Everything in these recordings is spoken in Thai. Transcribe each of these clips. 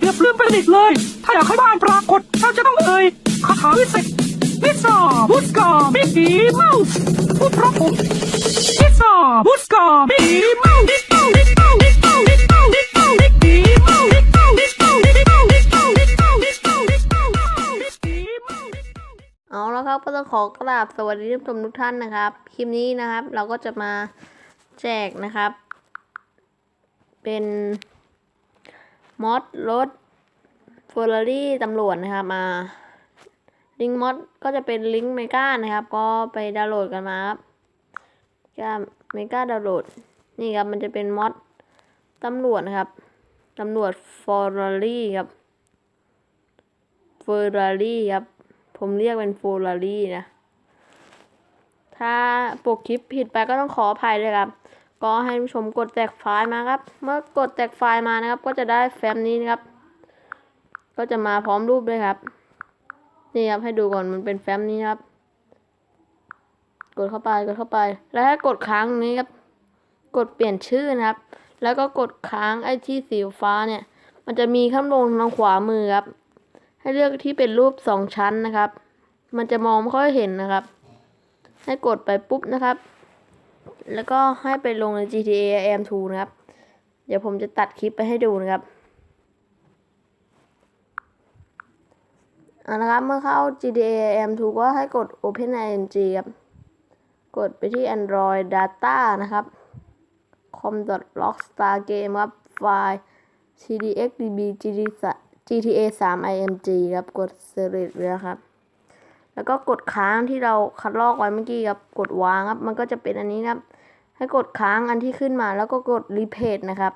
เพียบเลืมไปนิดเลย ถ้าอยากให้บ้านปรากฏเราจะต้องเอ่ยคาถาวิเศษมิสซาบุสกามิกีเมาส์พูดพราะผมมิสซาบุสกามิกีเมาส์เอาล้วครับก็ต้อขอกราบสวัสดีท่านผู้ชมทุกท่านนะครับ คลิปนี้นะครับ เราก็จะมาแจกนะครับ เป็น มอดรถเฟอร์รารี่ตำรวจนะครับมาลิงก์มอดก็จะเป็นลิงก์เมกานะครับ ก็ไปดาวน์โหลดกันมาครับก็เมกาดาวน์โหลดนี่ครับมันจะเป็นมอดตำรวจนะครับตำรวจเฟอร์รารี่ครับเฟอร์รารี่ครับผมเรียกเป็นฟูลารี่นะถ้าปกคลิปผิดไปก็ต้องขออภัยเลยครับ ก็ให้ผู้ชมกดแตกไฟล์มาครับ เมื่อกดแตกไฟล์มานะครับ ก็จะได้แฟ้มนี้นะครับ ก็จะมาพร้อมรูปด้วยครับ นี่ครับให้ดูก่อนมันเป็นแฟ้มนี้ครับ กดเข้าไปกดเข้าไป แล้วถ้ากดค้างนี้ครับ กดเปลี่ยนชื่อนะครับ แล้วก็กดค้างไอ้ที่สีฟ้าเนี่ย มันจะมีข้างบนทางขวามือครับ ให้เลือกที่เป็นรูปสองชั้นนะครับ มันจะมองไม่ค่อยเห็นนะครับ ให้กดไปปุ๊บนะครับ แล้วก็ให้ไปลงใน GTA AM2 นะครับ เดี๋ยวผมจะตัดคลิปไปให้ดูนะครับเอาละครับ เมื่อเข้า GTA AM2 ก็ให้กด OpenIMG ครับ กดไปที่ Android Data นะครับ com.rockstar game ครับ ไฟล์ tdxdb GTA 3 img ครับ กด select เลยครับ แล้วก็กดค้างที่เราคัดลอกไว้เมื่อกี้ครับ กดวางครับ มันก็จะเป็นอันนี้ครับ ให้กดค้างอันที่ขึ้นมาแล้วก็กด repeat นะครับ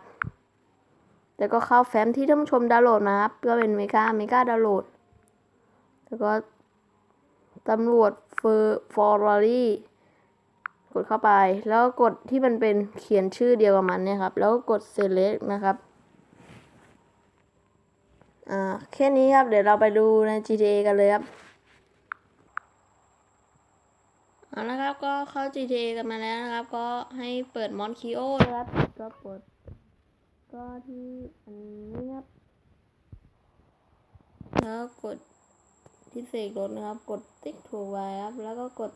แล้วก็เข้าแฟ้มที่ท่านผู้ชมดาวน์โหลดมาครับ ก็เป็นเมกาเมกาดาวน์โหลด แล้วก็ตำรวจเฟอร์ฟอร์รารี่กดเข้าไป แล้วก็กดที่มันเป็นเขียนชื่อเดียวกับมันเนี่ยครับ แล้วก็กด select นะครับ อ่า แค่นี้ครับ เดี๋ยวเราไปดูใน GTA กันเลยครับ เอาละครับก็เข้า GTA กันมาแล้วนะครับ ก็ให้เปิดมอนคิโอนะครับก็เปิดก็ที่อันนี้ครับ แล้วกดที่เสกรถนะครับ กดติ๊กถูกไว้ครับ แล้วก็กด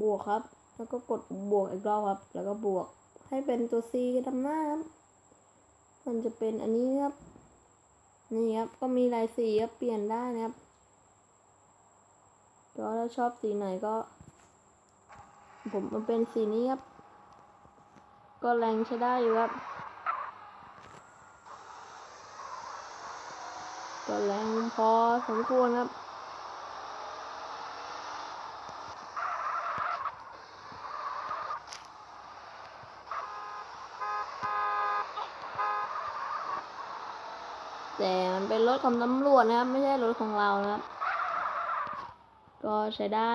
บวกครับ แล้วก็กดบวกอีกรอบครับ แล้วก็บวกให้เป็นตัว C ทำหน้าครับ มันจะเป็นอันนี้ครับ นี่ครับก็มีลายสีครับเปลี่ยนได้นะครับก็ถ้าชอบสีไหนก็ ผมมันเป็นสีนี้ครับ ก็แรงใช้ได้อยู่ครับ ก็แรงพอสมควรครับแต่มันเป็นรถของตำรวจนะครับ ไม่ใช่รถของเรานะครับ ก็ใช้ได้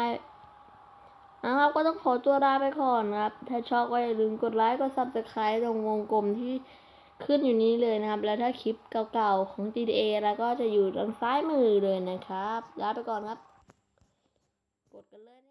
นะครับ ก็ต้องขอตัวลาไปก่อนครับ ถ้าชอบก็อย่าลืมกดไลค์ กดซับสไครต์ตรงวงกลมที่ขึ้นอยู่นี้เลยนะครับ แล้วถ้าคลิปเก่าๆของ GTA แล้วก็จะอยู่ทางซ้ายมือเลยนะครับ ลาไปก่อนครับ กดกันเลย